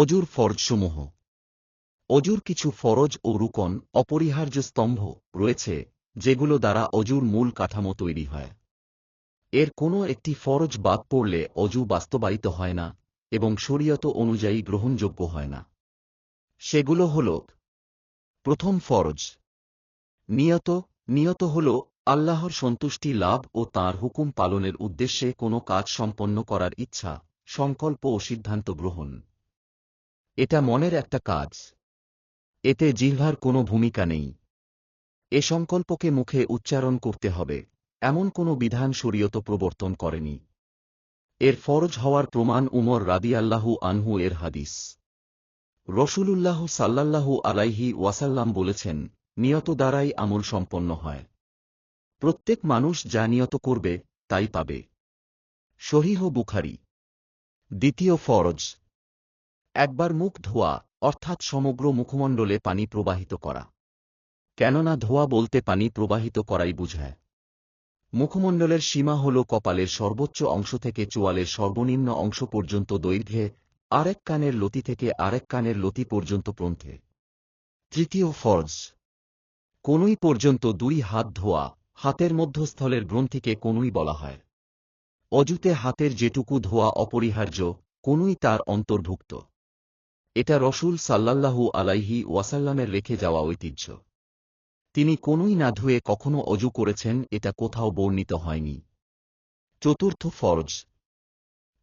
অজুর ফরজসমূহ। অজুর কিছু ফরজ ও রুকন অপরিহার্য স্তম্ভ রয়েছে, যেগুলো দ্বারা অজুর মূল কাঠামো তৈরি হয়। এর কোনো একটি ফরজ বাদ পড়লে অজু বাস্তবায়িত হয় না এবং শরীয়ত অনুযায়ী গ্রহণযোগ্য হয় না। সেগুলো হল, প্রথম ফরজ, নিয়ত নিয়ত হল আল্লাহর সন্তুষ্টি লাভ ও তার হুকুম পালনের উদ্দেশ্যে কোনো কাজ সম্পন্ন করার ইচ্ছা, সংকল্প ও সিদ্ধান্ত গ্রহণ। এটা মনের একটা কাজ। এতে জিহ্বার কোনো ভূমিকা নেই। এ সংকল্পকে মুখে উচ্চারণ করতে হবে। এমন কোনো বিধান শরীয়ত প্রবর্তন করেনি। এর ফরজ হওয়ার প্রমাণ উমর রাদিয়াল্লাহু আনহু এর হাদিস। রসুলুল্লাহ সাল্লাল্লাহু আলাইহি ওয়াসাল্লাম বলেছেন, নিয়ত দ্বারাই আমল সম্পন্ন হয়। প্রত্যেক মানুষ যা নিয়ত করবে, তাই পাবে। শহীহ বুখারি। দ্বিতীয় ফরজ একবার মুখ ধোয়া, অর্থাৎ সমগ্র মুখমণ্ডলে পানি প্রবাহিত করা। কেননা ধোয়া বলতে পানি প্রবাহিত করাই বুঝায়। মুখমণ্ডলের সীমা হল কপালের সর্বোচ্চ অংশ থেকে চোয়ালের সর্বনিম্ন অংশ পর্যন্ত দৈর্ঘ্যে, আরেক কানের লতি থেকে আরেক কানের লতি পর্যন্ত প্রন্থে। তৃতীয় ফরজ। কোনই পর্যন্ত দুই হাত ধোয়া, হাতের মধ্যস্থলের গ্রন্থিকে কোনই বলা হয়। অজুতে হাতের যেটুকু ধোয়া অপরিহার্য, কোনই তার অন্তর্ভুক্ত। এটা রসুল সাল্লাল্লাহু আলাইহি ওয়াসাল্লামের রেখে যাওয়া ঐতিহ্য। তিনি কোনই না ধুয়ে কখনো অজু করেছেন, এটা কোথাও বর্ণিত হয়নি। চতুর্থ ফরজ।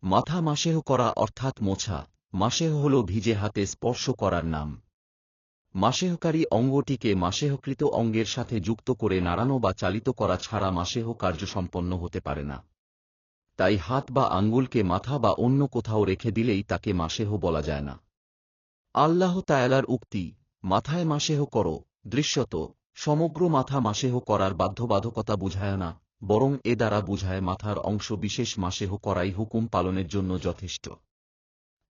মাথা মাসেহ করা অর্থাৎ মোছা। মাসেহ হল ভিজে হাতে স্পর্শ করার নাম। মাসেহকারী অঙ্গটিকে মাসেহকৃত অঙ্গের সাথে যুক্ত করে নাড়ানো বা চালিত করা ছাড়া মাসেহ কার্য সম্পন্ন হতে পারে না। তাই হাত বা আঙ্গুলকে মাথা বা অন্য কোথাও রেখে দিলেই তাকে মাসেহ বলা যায় না। আল্লাহ তায়ালার উক্তি, মাথায় মাসেহ করো, দৃশ্যত, সমগ্র মাথা মাসেহ করার বাধ্যবাধকতা বুঝায় না, বরং এ দ্বারা বুঝায় মাথার অংশ বিশেষ মাসেহ করাই হুকুম পালনের জন্য যথেষ্ট।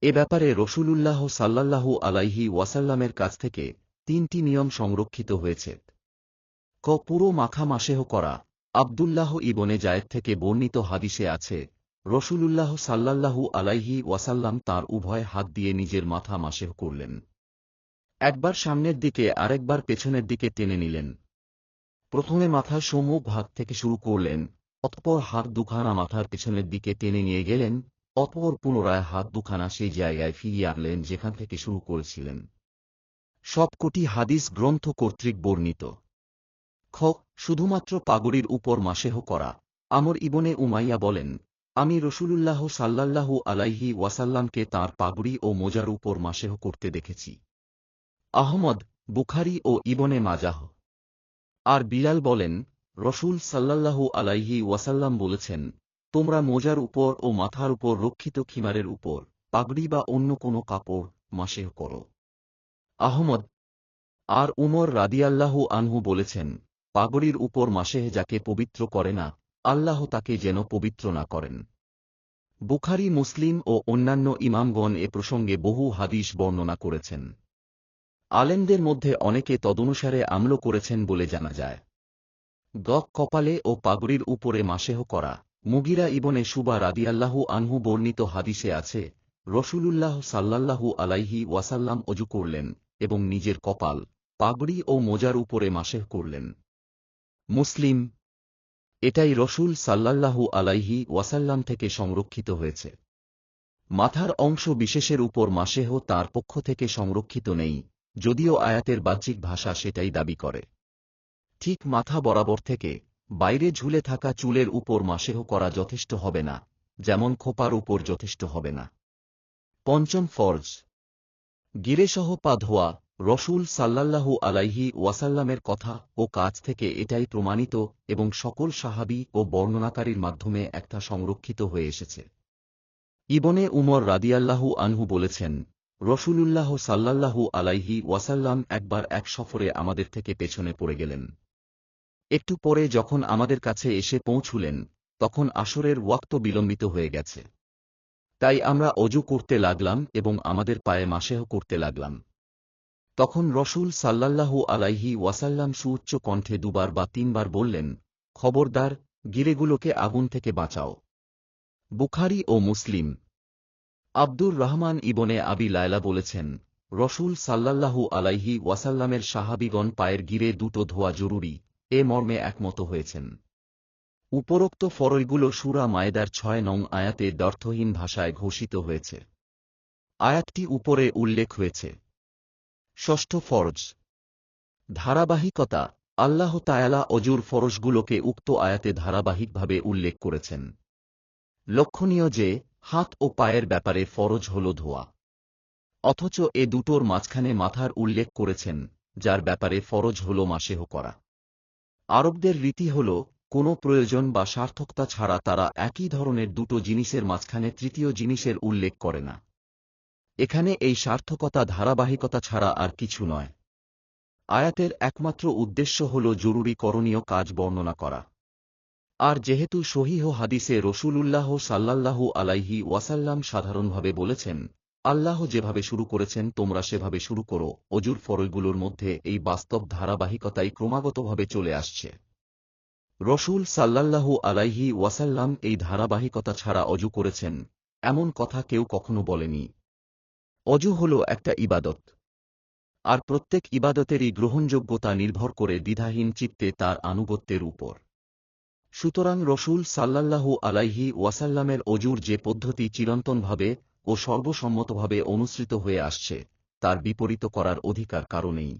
এ ব্যাপারে রসুলুল্লাহ সাল্লাল্লাহু আলাইহি ওয়াসাল্লামের কাছ থেকে তিনটি নিয়ম সংরক্ষিত হয়েছে। ক, পুরো মাথা মাসেহ করা। আবদুল্লাহ ইবনে জায়েদ থেকে বর্ণিত হাদিসে আছে রসুলুল্লাহ সাল্লাল্লাহু আলাইহি ওয়াসাল্লাম তার উভয় হাত দিয়ে নিজের মাথা মাসেহ করলেন। একবার সামনের দিকে, আরেকবার পেছনের দিকে টেনে নিলেন। প্রথমে মাথার সম্মুখ ভাগ থেকে শুরু করলেন, অতপর হাত দুখানা মাথার পেছনের দিকে টেনে নিয়ে গেলেন অপর পুনরায় হাত দুখানা সেই জায়গায় ফিরিয়ে আনলেন যেখান থেকে শুরু করেছিলেন। সবকটি হাদিস গ্রন্থ কর্তৃক বর্ণিত। খ, শুধুমাত্র পাগড়ির উপর মাসেহ করা। আমর ইবনে উমাইয়া বলেন আমি রসুলুল্লাহ সাল্লাল্লাহু আলাইহি ওয়াসাল্লামকে তাঁর পাগড়ি ও মোজার উপর মাসেহ করতে দেখেছি। আহমদ, বুখারি ও ইবনে মাজাহ। আর বিলাল বলেন, রসুল সাল্লাল্লাহু আলাইহি ওয়াসাল্লাম বলেছেন, তোমরা মোজার উপর ও মাথার উপর রক্ষিত খিমারের উপর পাগড়ি বা অন্য কোনো কাপড় মাসেহ করো। আহমদ, আর উমর রাদিয়াল্লাহু আনহু বলেছেন, পাগড়ির উপর মাসেহ যাকে পবিত্র করে না আল্লাহ তাকে যেন পবিত্র না করেন। বুখারি, মুসলিম ও অন্যান্য ইমামগণ এ প্রসঙ্গে বহু হাদিস বর্ণনা করেছেন। আলেমদের মধ্যে অনেকে তদনুসারে আমল করেছেন বলে জানা যায়। গক কপালে ও পাগড়ির উপরে মাসেহ করা। মুগিরা ইবনে সুবা রাদিয়াল্লাহু আনহু বর্ণিত হাদিসে আছে, রসুলুল্লাহ সাল্লাল্লাহু আলাইহি ওয়াসাল্লাম অজু করলেন এবং নিজের কপাল, পাগড়ি ও মোজার উপরে মাসেহ করলেন। মুসলিম এটাই রসুল সাল্লাল্লাহু আলাইহি ওয়াসাল্লাম থেকে সংরক্ষিত হয়েছে। মাথার অংশ বিশেষের উপর মাসেহ তার পক্ষ থেকে সংরক্ষিত নেই, যদিও আয়াতের বাহ্যিক ভাষা সেটাই দাবি করে। ঠিক মাথা বরাবর থেকে বাইরে ঝুলে থাকা চুলের উপর মাসেহ করা যথেষ্ট হবে না, যেমন খোপার উপর যথেষ্ট হবে না। পঞ্চম ফর্জ। গিরেসহ পা ধোয়া রসুল সাল্লাল্লাহু আলাইহি ওয়াসাল্লামের কথা ও কাজ থেকে এটাই প্রমাণিত এবং সকল সাহাবি ও বর্ণনাকারীর মাধ্যমে একটা সংরক্ষিত হয়ে এসেছে। ইবনে উমর রাদিয়াল্লাহু আনহু বলেছেন, রসুলুল্লাহ সাল্লাল্লাহু আলাইহি ওয়াসাল্লাম একবার এক সফরে আমাদের থেকে পেছনে পড়ে গেলেন। একটু পরে যখন আমাদের কাছে এসে পৌঁছুলেন, তখন আসরের ওয়াক্ত বিলম্বিত হয়ে গেছে। তাই আমরা অজু করতে লাগলাম এবং আমাদের পায়ে মাসেহ করতে লাগলাম। তখন রসুল সাল্লাল্লাহু আলাইহি ওয়াসাল্লাম সুউচ্চ কণ্ঠে দুবার বা তিনবার বললেন, খবরদার গিরেগুলোকে আগুন থেকে বাঁচাও। বুখারি ও মুসলিম। আব্দুর রহমান ইবনে আবি লায়লা বলেছেন, রসুল সাল্লাল্লাহু আলাইহি ওয়াসাল্লামের সাহাবিগণ পায়ের গিরে দুটো ধোয়া জরুরি, এ মর্মে একমত হয়েছেন। উপরোক্ত ফরলগুলো সুরা মায়েদার ছয় নং আয়াতে দর্থহীন ভাষায় ঘোষিত হয়েছে। আয়াতটি উপরে উল্লেখ হয়েছে ষষ্ঠ ফরজ। ধারাবাহিকতা, আল্লাহ তায়ালা অজুর ফরজগুলোকে উক্ত আয়াতে ধারাবাহিকভাবে উল্লেখ করেছেন। লক্ষণীয় যে, হাত ও পায়ের ব্যাপারে ফরজ হল ধোয়া। অথচ এ দুটোর মাঝখানে মাথার উল্লেখ করেছেন, যার ব্যাপারে ফরজ হল মাসেহ করা। আরবদের রীতি হল, কোনো প্রয়োজন বা সার্থকতা ছাড়া তারা একই ধরনের দুটো জিনিসের মাঝখানে তৃতীয় জিনিসের উল্লেখ করে না। এখানে এই সার্থকতা ধারাবাহিকতা ছাড়া আর কিছু নয়। আয়াতের একমাত্র উদ্দেশ্য হল জরুরি করণীয় কাজ বর্ণনা করা। আর যেহেতু সহিহ হাদিসে রসূলুল্লাহ সাল্লাল্লাহু আলাইহি ওয়াসাল্লাম সাধারণভাবে বলেছেন, আল্লাহ যেভাবে শুরু করেছেন, তোমরা সেভাবে শুরু করো, অজুর ফরলগুলোর মধ্যে এই বাস্তব ধারাবাহিকতাই ক্রমাগতভাবে চলে আসছে। রসুল সাল্লাল্লাহু আলাইহি ওয়াসাল্লাম এই ধারাবাহিকতা ছাড়া অজু করেছেন, এমন কথা কেউ কখনো বলেনি। অজু হল একটা ইবাদত। আর প্রত্যেক ইবাদতেরই গ্রহণযোগ্যতা নির্ভর করে দ্বিধাহীন চিত্তে তার আনুগত্যের উপর। সুতরাং রসুল সাল্লাল্লাহু আলাইহি ওয়াসাল্লামের অজুর যে পদ্ধতি চিরন্তনভাবে ও সর্বসম্মতভাবে অনুসৃত হয়ে আসছে, তার বিপরীত করার অধিকার কারণেই